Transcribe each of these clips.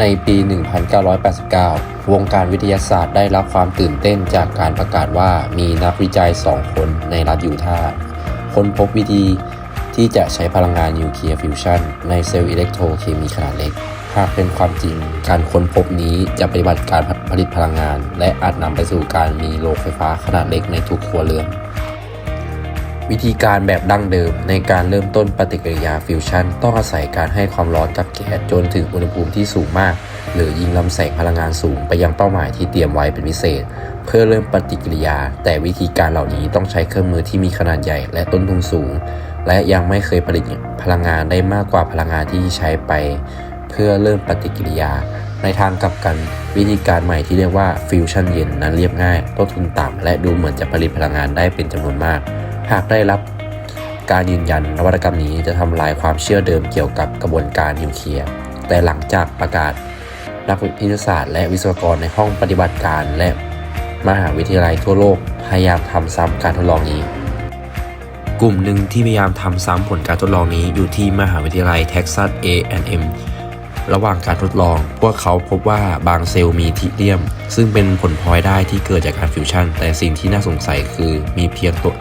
ในปี 1989 วงการวิทยาศาสตร์ได้รับความตื่นเต้นจากการประกาศว่ามีนักวิจัยสองคนในรัฐยูทาห์ค้นพบวิธีที่จะใช้พลังงานนิวเคลียร์ฟิวชันในเซลล์อิเล็กโทรเคมีขนาดเล็ก หากเป็นความจริง การค้นพบนี้จะปฏิบัติการผลิตพลังงาน และอาจนำไปสู่การมีโรงไฟฟ้าขนาดเล็กในทุกครัวเรือน วิธีการแบบดั้งเดิม ในการเริ่มต้นปฏิกิริยาฟิวชันต้องอาศัยการให้ความร้อนกับแก๊สจนถึงอุณหภูมิที่สูงมาก หรือยิงลำแสงพลังงานสูงไปยังเป้าหมายที่เตรียมไว้เป็นพิเศษ เพื่อเริ่มปฏิกิริยา แต่วิธีการเหล่านี้ต้องใช้เครื่องมือที่มีขนาดใหญ่และต้นทุนสูง และยังไม่เคยผลิตพลังงานได้มากกว่าพลังงานที่ใช้ไป เพื่อเริ่มปฏิกิริยา ในทางกลับกัน วิธีการใหม่ที่เรียกว่าฟิวชันเย็นนั้นเรียบง่าย ต้นทุนต่ำและดูเหมือนจะผลิตพลังงานได้เป็นจำนวนมาก หากได้รับการยืนยันนวัตกรรมนี้จะทำลายความเชื่อเดิมเกี่ยวกับกระบวนการนิวเคลียร์ แต่หลังจากประกาศนักวิทยาศาสตร์และวิศวกรในห้องปฏิบัติการและมหาวิทยาลัยทั่วโลกพยายามทำซ้ำการทดลองนี้ กลุ่มหนึ่งที่พยายามทำซ้ำผลการทดลองนี้อยู่ที่มหาวิทยาลัยเท็กซัส A&M ระหว่างการทดลอง พวกเขาพบว่าบางเซลล์มีทิเลียม ซึ่งเป็นผลพลอยได้ที่เกิดจากการฟิวชันแต่สิ่งที่น่าสงสัยคือมีเพียงตัว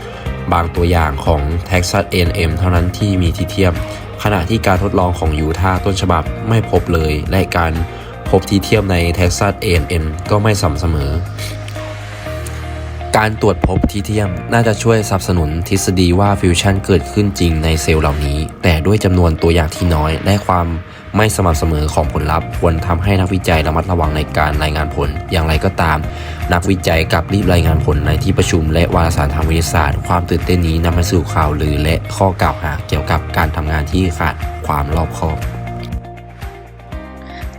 บางตัวอย่างของ Texas A&M เท่านั้นที่มีทิเทียม ขณะที่การทดลองของยูทาห์ต้นฉบับไม่พบเลย และการพบทิเทียมใน Texas A&M ก็ไม่สม่ำเสมอ การตรวจพบทิเทียมน่าจะช่วยสนับสนุนทฤษฎีว่าฟิวชันเกิดขึ้นจริงในเซลล์เหล่านี้ แต่ด้วยจำนวนตัวอย่างที่น้อยและความไม่สม่ำเสมอของผลลัพธ์ควรทำให้นักวิจัยระมัดระวังในการรายงานผลอย่างไรก็ตาม นักวิจัยกลับรีบรายงานผลในที่ประชุมและวารสารทางวิทยาศาสตร์ ความตื่นเต้นนี้นำมาสู่ข่าวลือและข้อกล่าวหาเกี่ยวกับการทำงานที่ขาดความรอบคอบ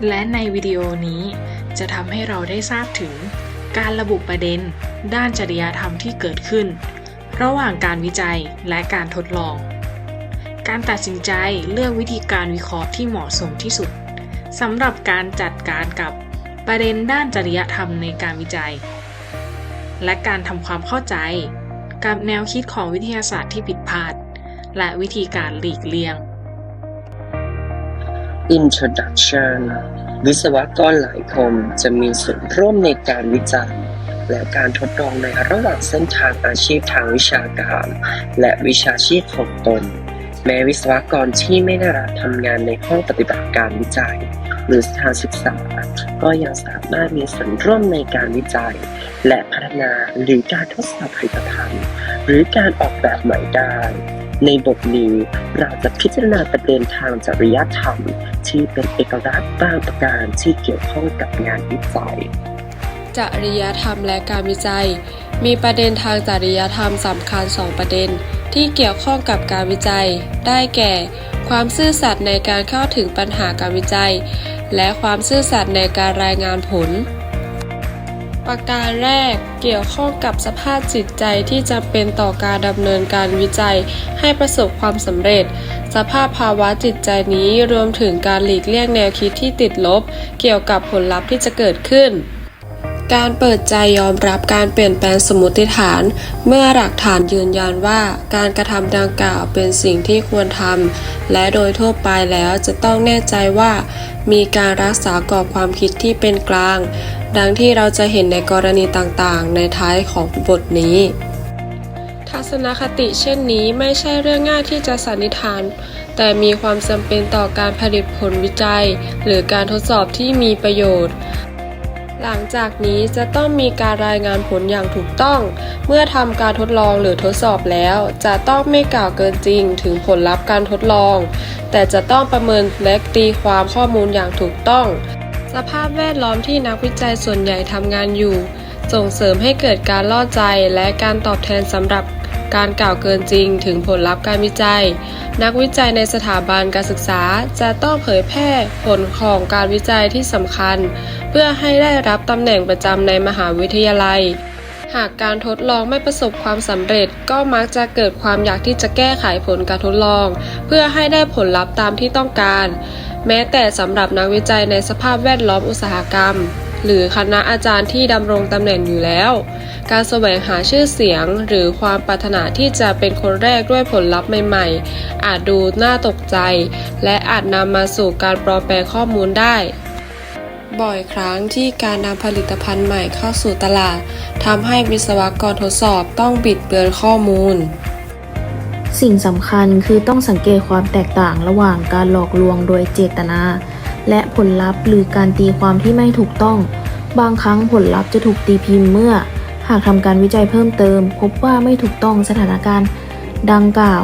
และในวิดีโอนี้จะทำให้เราได้ทราบถึง การระบุประเด็น ด้านจริยธรรมที่เกิดขึ้น ระหว่างการวิจัยและการทดลอง การตัดสินใจเลือกวิธีการวิเคราะห์ที่เหมาะสมที่สุดสำหรับการจัดการกับ ประเด็นด้านจริยธรรมในการวิจัย และการทำความเข้าใจ กับแนวคิดของวิทยาศาสตร์ที่ผิดพลาด และวิธีการหลีกเลี่ยง Introduction วิศวกรหลายคนจะมีส่วนร่วมในการวิจัย และการทดลองในระหว่างเส้นทางอาชีพทางวิชาการ และวิชาชีพของตน แม้วิศวกรที่ไม่ได้รับทำงานในห้องปฏิบัติการวิจัย หรือสถานศึกษา ก็ยังสามารถมีส่วนร่วมในการวิจัย และพัฒนาหรือการทดสอบผลิตภัณฑ์ หรือการออกแบบใหม่ได้ ในบทนี้เราจะพิจารณาประเด็นทางจริยธรรม ที่เป็นเอกลักษณ์บางประการที่เกี่ยวข้องกับงานวิจัยจริยธรรมและการวิจัย มีประเด็นทางจริยธรรมสำคัญ 2 ประเด็น ที่เกี่ยวข้องกับการวิจัย ได้แก่ ความซื่อสัตย์ในการเข้าถึงปัญหาการวิจัย และความซื่อสัตย์ในการรายงานผล ประการแรกเกี่ยวข้องกับสภาพจิตใจที่จำเป็นต่อการดำเนินการวิจัย ให้ประสบความสำเร็จ สภาพภาวะจิตใจนี้รวมถึงการหลีกเลี่ยงแนวคิดที่ติดลบ เกี่ยวกับผลลัพธ์ที่จะเกิดขึ้น การเปิดใจยอมรับการเปลี่ยนแปลงสมมติฐาน เมื่อหลักฐานยืนยันว่าการกระทำดังกล่าวเป็นสิ่งที่ควรทำและโดยทั่วไปแล้วจะต้องแน่ใจว่า มีการรักษากรอบความคิดที่เป็นกลาง ดังที่เราจะเห็นในกรณีต่างๆ ในท้ายของบทนี้ ทัศนคติเช่นนี้ไม่ใช่เรื่องง่ายที่จะสันนิษฐานแต่มีความจำเป็นต่อการผลิตผลวิจัย หรือการทดสอบที่มีประโยชน์ หลังจากนี้จะต้องมีการรายงานผลอย่างถูกต้อง เมื่อทำการทดลองหรือทดสอบแล้ว จะต้องไม่กล่าวเกินจริงถึงผลลัพธ์การทดลอง แต่จะต้องประเมินและตีความข้อมูลอย่างถูกต้อง สภาพแวดล้อมที่นักวิจัยส่วนใหญ่ทำงานอยู่ ส่งเสริมให้เกิดการล่อใจและการตอบแทนสำหรับ การกล่าวเกินจริงถึงผลลัพธ์การวิจัย นักวิจัยในสถาบันการศึกษาจะต้องเผยแพร่ผลของการวิจัยที่สำคัญ เพื่อให้ได้รับตำแหน่งประจำในมหาวิทยาลัย หากการทดลองไม่ประสบความสำเร็จ ก็มักจะเกิดความอยากที่จะแก้ไขผลการทดลอง เพื่อให้ได้ผลลัพธ์ตามที่ต้องการ แม้แต่สำหรับนักวิจัยในสภาพแวดล้อมอุตสาหกรรม หรือคณะอาจารย์ที่ดำรงตำแหน่งอยู่แล้ว การแสวงหาชื่อเสียง หรือความปรารถนาที่จะเป็นคนแรกด้วยผลลัพธ์ใหม่ๆ อาจดูน่าตกใจ และอาจนำมาสู่การปลอมแปลงข้อมูลได้บ่อยครั้งที่การนำผลิตภัณฑ์ใหม่เข้าสู่ตลาดทำให้วิศวกรทดสอบต้องบิดเบือนข้อมูล สิ่งสำคัญคือต้องสังเกตความแตกต่างระหว่างการหลอกลวงโดยเจตนา และผลลัพธ์หรือการตีความที่ไม่ถูกต้อง บางครั้งผลลัพธ์จะถูกตีพิมพ์เมื่อ หากทำการวิจัยเพิ่มเติม พบว่าไม่ถูกต้องสถานการณ์ ดังกล่าว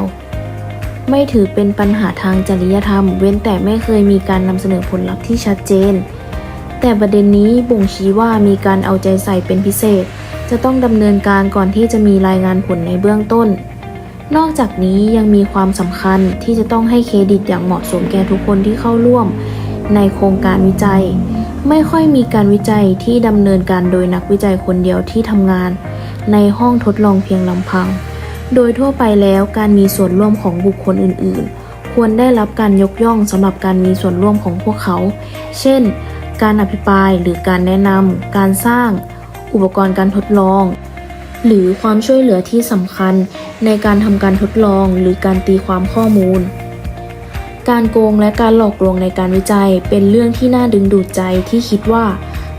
ไม่ถือเป็นปัญหาทางจริยธรรม เว้นแต่ไม่เคยมีการนำเสนอผลลัพธ์ที่ชัดเจน แต่ประเด็นนี้บ่งชี้ว่ามีการเอาใจใส่เป็นพิเศษ จะต้องดำเนินการก่อนที่จะมีรายงานผลในเบื้องต้นนอกจากนี้ยังมีความสำคัญที่จะต้องให้เครดิตอย่างเหมาะสมแก่ทุกคนที่เข้าร่วม ในโครงการวิจัย ไม่ค่อยมีการวิจัยที่ดำเนินการโดยนักวิจัยคนเดียวที่ทำงาน ในห้องทดลองเพียงลำพัง โดยทั่วไปแล้วการมีส่วนร่วมของบุคคลอื่น ๆ ควรได้รับการยกย่องสำหรับการมีส่วนร่วมของพวกเขา เช่น การอภิปรายหรือการแนะนำการสร้าง อุปกรณ์การทดลอง หรือความช่วยเหลือที่สำคัญในการทำการทดลองหรือการตีความข้อมูล การโกงและการหลอกลวงในการวิจัย เป็นเรื่องที่น่าดึงดูดใจที่คิดว่า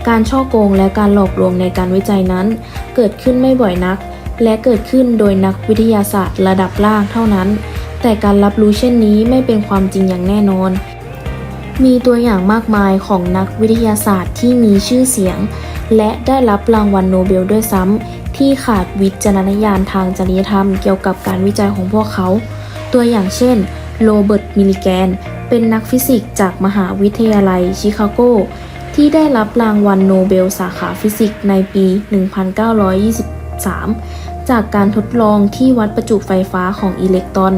การช่อโกงและการหลอกลวงในการวิจัยนั้น เกิดขึ้นไม่บ่อยนัก และเกิดขึ้นโดยนักวิทยาศาสตร์ระดับล่างเท่านั้น แต่การรับรู้เช่นนี้ไม่เป็นความจริงอย่างแน่นอน มีตัวอย่างมากมายของนักวิทยาศาสตร์ที่มีชื่อเสียง และได้รับรางวัลโนเบลด้วยซ้ำที่ขาดวิจารณญาณทางจริยธรรมเกี่ยวกับการวิจัยของพวกเขา ตัวอย่างเช่น โรเบิร์ต มิลลิแกน เป็นนักฟิสิกส์จากมหาวิทยาลัยชิคาโก ที่ได้รับรางวัลโนเบลสาขาฟิสิกส์ในปี 1923 จากการทดลองที่วัดประจุไฟฟ้าของอิเล็กตรอน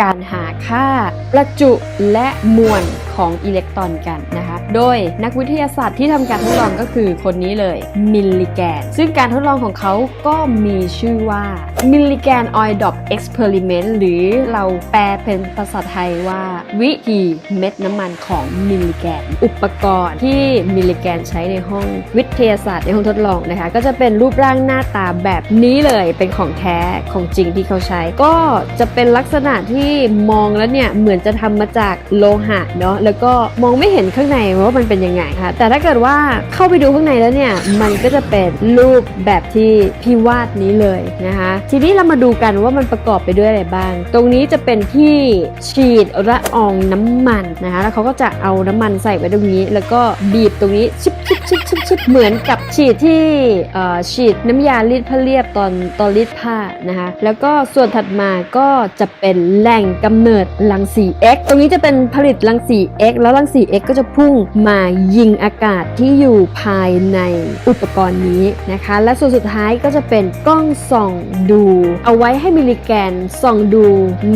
การหาค่า ประจุและมวล ของอิเล็กตรอนกันนะคะ โดยนักวิทยาศาสตร์ที่ทำการทดลองก็คือคนนี้เลย มิลลิแกน ซึ่งการทดลองของเขาก็มีชื่อว่ามิลลิแกนออยดอปเอ็กซ์เพร์เมนต์หรือเราแปลเป็นภาษาไทยว่า วิธีเม็ดน้ำมันของมิลลิแกน อุปกรณ์ที่มิลลิแกนใช้ในห้องวิทยาศาสตร์ในห้องทดลองนะคะ ก็จะเป็นรูปร่างหน้าตาแบบนี้เลยเป็นของแท้ของจริงที่เขาใช้ ก็จะเป็นลักษณะที่มองแล้วเนี่ย เหมือนจะทำมาจากโลหะเนาะแล้วก็มองไม่เห็นข้างในว่ามันเป็นยังไงค่ะ แต่ถ้าเกิดว่าเข้าไปดูข้างในแล้วเนี่ย มันก็จะเป็นรูปแบบที่พี่วาดนี้เลยนะคะ ทีนี้เรามาดูกันว่ามันประกอบไปด้วยอะไรบ้าง ตรงนี้จะเป็นที่ฉีดละอองน้ำมันนะคะ แล้วเขาก็จะเอาน้ำมันใส่ไว้ตรงนี้ แล้วก็บีบตรงนี้ชิบชิบชิบชิบชิบเหมือนกับฉีดที่ฉีดน้ำยารีดผ้าเรียบตอนตอนรีดผ้านะคะ แล้วก็ส่วนถัดมาก็จะเป็นแหล่งกำเนิดรังสี X ตรงนี้จะเป็นผลิตรังสี X แล้วรังสี X ก็จะพุ่งมายิงอากาศที่อยู่ภายในอุปกรณ์นี้นะคะ และส่วนสุดท้ายก็จะเป็นกล้องส่องดู เอาไว้ให้มิลลิแกนส่องดู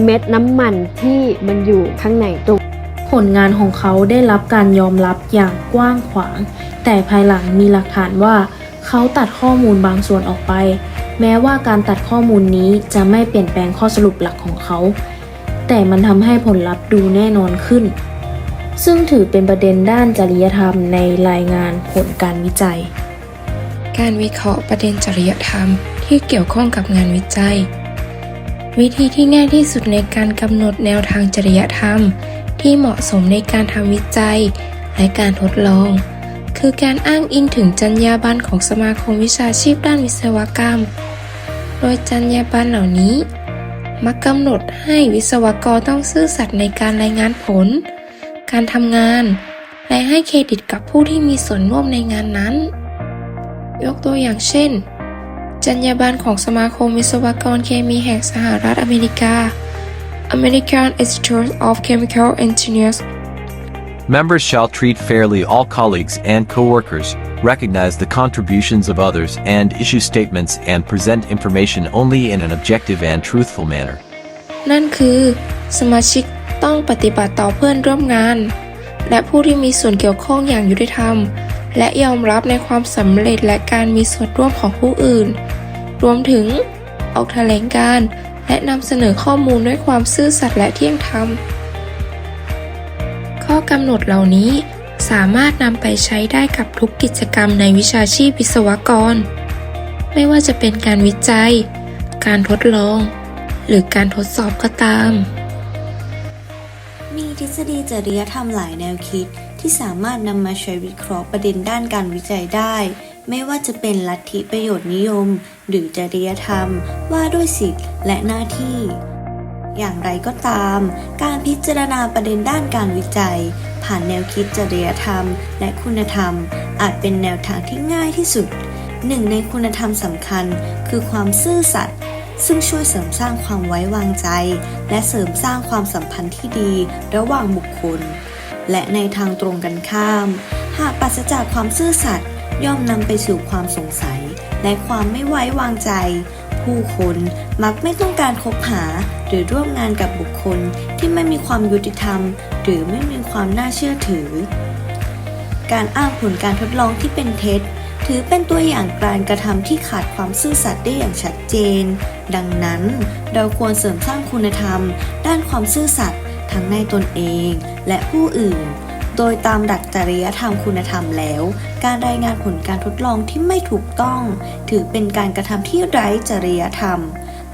เม็ดน้ำมันที่มันอยู่ข้างในตรงผลงานของเขาได้รับการยอมรับอย่างกว้างขวาง แต่ภายหลังมีหลักฐานว่า เขาตัดข้อมูลบางส่วนออกไป แม้ว่าการตัดข้อมูลนี้จะไม่เปลี่ยนแปลงข้อสรุปหลักของเขา แต่มันทำให้ผลลัพธ์ดูแน่นอนขึ้น ซึ่งถือเป็นประเด็นด้านจริยธรรมในรายงานผลการวิจัย การวิเคราะห์ประเด็นจริยธรรมที่เกี่ยวข้องกับงานวิจัย วิธีที่ง่ายที่สุดในการกำหนดแนวทางจริยธรรม ที่เหมาะสมในการทำวิจัย และการทดลอง คือการอ้างอิงถึงจรรยาบรรณของสมาคมวิชาชีพด้านวิศวกรรม โดยจรรยาบรรณเหล่านี้ มักกำหนดให้วิศวกรต้องซื่อสัตย์ในการรายงานผล การทำงาน และให้เครดิตกับผู้ที่มีส่วนร่วมในงานนั้น ยกตัวอย่างเช่น จรรยาบรรณของสมาคมวิศวกรเคมีแห่งสหรัฐอเมริกา American Institute of Chemical Engineers Members shall treat fairly all colleagues and co-workers, recognize the contributions of others, and issue statements and present information only in an objective and truthful manner. นั่นคือ สมาชิก ต้องปฏิบัติต่อเพื่อนร่วมงาน และผู้ที่มีส่วนเกี่ยวข้องอย่างยุติธรรม และยอมรับในความสำเร็จและการมีส่วนร่วมของผู้อื่น รวมถึง ออกแถลงการและนำเสนอข้อมูลด้วยความซื่อสัตย์และเที่ยงธรรม ข้อกำหนดเหล่านี้สามารถนำไปใช้ได้กับทุกกิจกรรมในวิชาชีพวิศวกร ไม่ว่าจะเป็นการวิจัย การทดลอง หรือการทดสอบก็ตาม ษฎีจริยธรรมหลายแนวคิดที่สามารถนำมาใช้วิเคราะห์ประเด็นด้านการวิจัยได้ ไม่ว่าจะเป็นลัทธิประโยชน์นิยม หรือจริยธรรม ว่าด้วยสิทธิและหน้าที่ อย่างไรก็ตาม การพิจารณาประเด็นด้านการวิจัย ผ่านแนวคิดจริยธรรม และคุณธรรม อาจเป็นแนวทางที่ง่ายที่สุดหนึ่งในคุณธรรมสำคัญ คือความซื่อสัตย์ ซึ่งช่วยเสริมสร้างความไว้วางใจ และเสริมสร้างความสัมพันธ์ที่ดีระหว่างบุคคล และในทางตรงกันข้าม หากปราศจากความซื่อสัตย์ย่อมนำไปสู่ความสงสัย และความไม่ไว้วางใจ ผู้คนมักไม่ต้องการคบหา หรือร่วมงานกับบุคคลที่ไม่มีความยุติธรรม หรือไม่มีความน่าเชื่อถือ การอ้างผลการทดลองที่เป็นเท็จ ถือเป็นตัวอย่างการกระทำที่ขาดความซื่อสัตย์ได้อย่างชัดเจน ดังนั้นเราควรเสริมสร้างคุณธรรม ด้านความซื่อสัตย์ทั้งในตนเองและผู้อื่น โดยตามหลักจริยธรรมคุณธรรมแล้ว การรายงานผลการทดลองที่ไม่ถูกต้อง ถือเป็นการกระทำที่ไร้จริยธรรม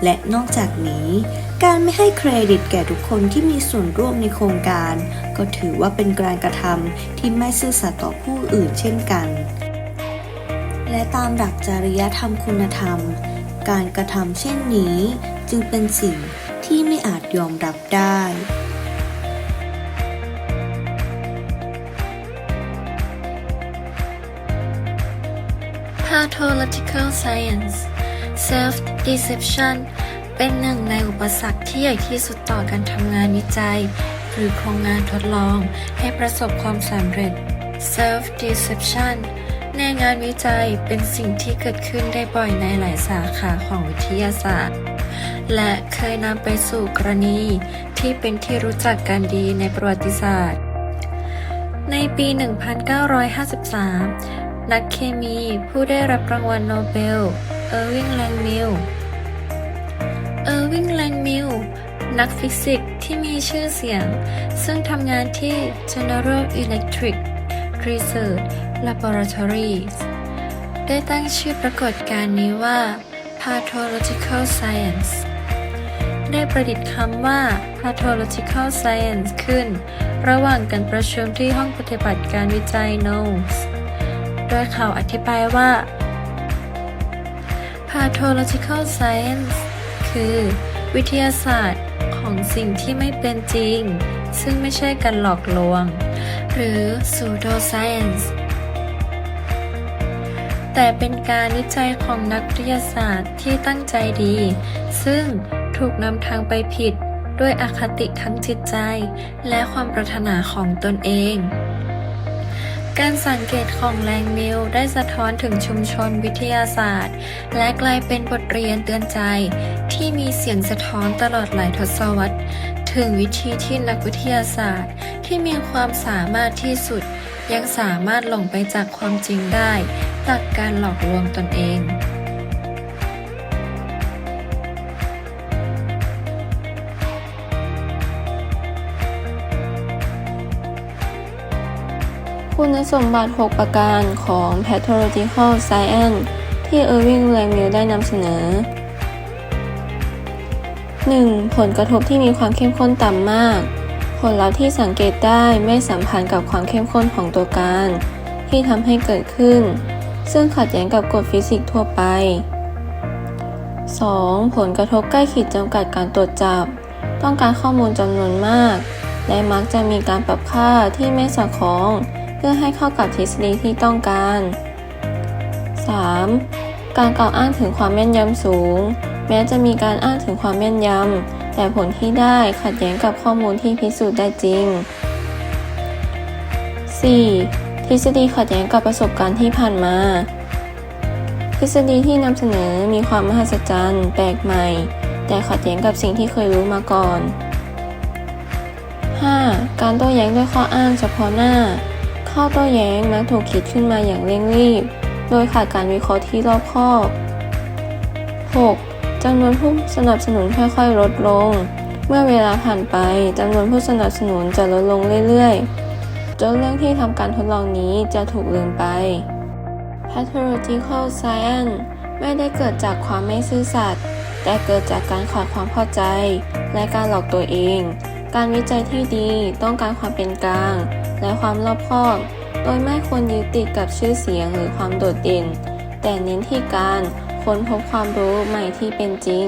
และนอกจากนี้ การไม่ให้เครดิตแก่ทุกคนที่มีส่วนร่วมในโครงการ ก็ถือว่าเป็นการกระทำที่ไม่ซื่อสัตย์ต่อผู้อื่นเช่นกัน และตามหลักจริยธรรมคุณธรรม การกระทำเช่นนี้จึงเป็นสิ่งที่ไม่อาจยอมรับได้ Pathological Science Self Deception เป็นหนึ่งในอุปสรรคที่ใหญ่ที่สุดต่อการทำงานวิจัย หรือโครงงานทดลองให้ประสบความสำเร็จ Self Deception ในงานวิจัยเป็นสิ่งที่เกิดขึ้นได้บ่อยในหลายสาขาของวิทยาศาสตร์ และเคยนำไปสู่กรณีที่เป็นที่รู้จักกันดีในประวัติศาสตร์ ในปี 1953 นักเคมีผู้ได้รับรางวัลโนเบล เออร์วิงแลงมิล เออร์วิงแลงมิลนักฟิสิกส์ที่มีชื่อเสียง ซึ่งทำงานที่ General Electric Research Laboratories ได้ตั้งชื่อปรากฏการณ์นี้ว่า Pathological Science ได้ประดิษฐ์คำว่า Pathological Science ขึ้น ระหว่างการประชุมที่ห้องปฏิบัติการวิจัย NOES โดยเขาอธิบายว่า Pathological Science คือ วิทยาศาสตร์ ของสิ่งที่ไม่เป็นจริง ซึ่งไม่ใช่การหลอกลวง หรือ pseudoscience แต่เป็นการวิจัยของนักวิทยาศาสตร์ที่ตั้งใจดี ซึ่งถูกนำทางไปผิดด้วยอคติทั้งจิตใจ และความปรารถนาของตนเอง การสังเกตของแรงมิลได้สะท้อนถึงชุมชนวิทยาศาสตร์ และกลายเป็นบทเรียนเตือนใจ ที่มีเสียงสะท้อนตลอดหลายทศวรรษ ถึงวิธีที่นักวิทยาศาสตร์ ที่มีความสามารถที่สุด ยังสามารถหลงไปจากความจริงได้ จากการหลอกลวงตนเอง คุณสมบัติ 6 ประการของ Pathological Science ที่ Irving l a m i l ได้นำเสนอ 1. ผลกระทบที่มีความเข้มข้นต่ำมาก ผลลัพธ์ที่สังเกตได้ไม่สัมพันธ์กับความเข้มข้นของตัวการ ที่ทำให้เกิดขึ้น ซึ่งขัดแย้งกับกฎฟิสิกส์ทั่วไป 2. ผลกระทบใกล้ขีดจำกัดการตรวจจับ ต้องการข้อมูลจำนวนมาก และมักจะมีการปรับค่าที่ไม่สอดคล้อง พื่อให้เข้ากับทฤษฎีที่ต้องการ 3. การกล่าวอ้างถึงความแม่นยำสูง แม้จะมีการอ้างถึงความแม่นยำ แต่ผลที่ได้ขัดแย้งกับข้อมูลที่พิสูจน์ได้จริง 4. ทฤษฎีขัดแย้งกับประสบการณ์ที่ผ่านมา ทฤษฎีที่นำเสนอมีความมหัศจรรย์ แปลกใหม่ แต่ขัดแย้งกับสิ่งที่เคยรู้มาก่อน 5. การโต้แย้งด้วยข้ออ้างเฉพาะหน้า ข้อโต้แย้งมักถูกคิดขึ้นมาอย่างเร่งรีบ โดยขาดการวิเคราะห์ที่รอบคอบ 6. จำนวนผู้สนับสนุนค่อยๆ ลดลง เมื่อเวลาผ่านไปจำนวนผู้สนับสนุนจะลดลงเรื่อยๆ จนเรื่องที่ทำการทดลองนี้จะถูกลืมไป Pathological Science ไม่ได้เกิดจากความไม่ซื่อสัตย์แต่เกิดจากการขาดความเข้าใจ และการหลอกตัวเอง การวิจัยที่ดีต้องการความเป็นกลาง และความรอบคอบ โดยไม่ควรยึดติดกับชื่อเสียงหรือความโดดเด่น แต่เน้นที่การค้นพบความรู้ใหม่ที่เป็นจริง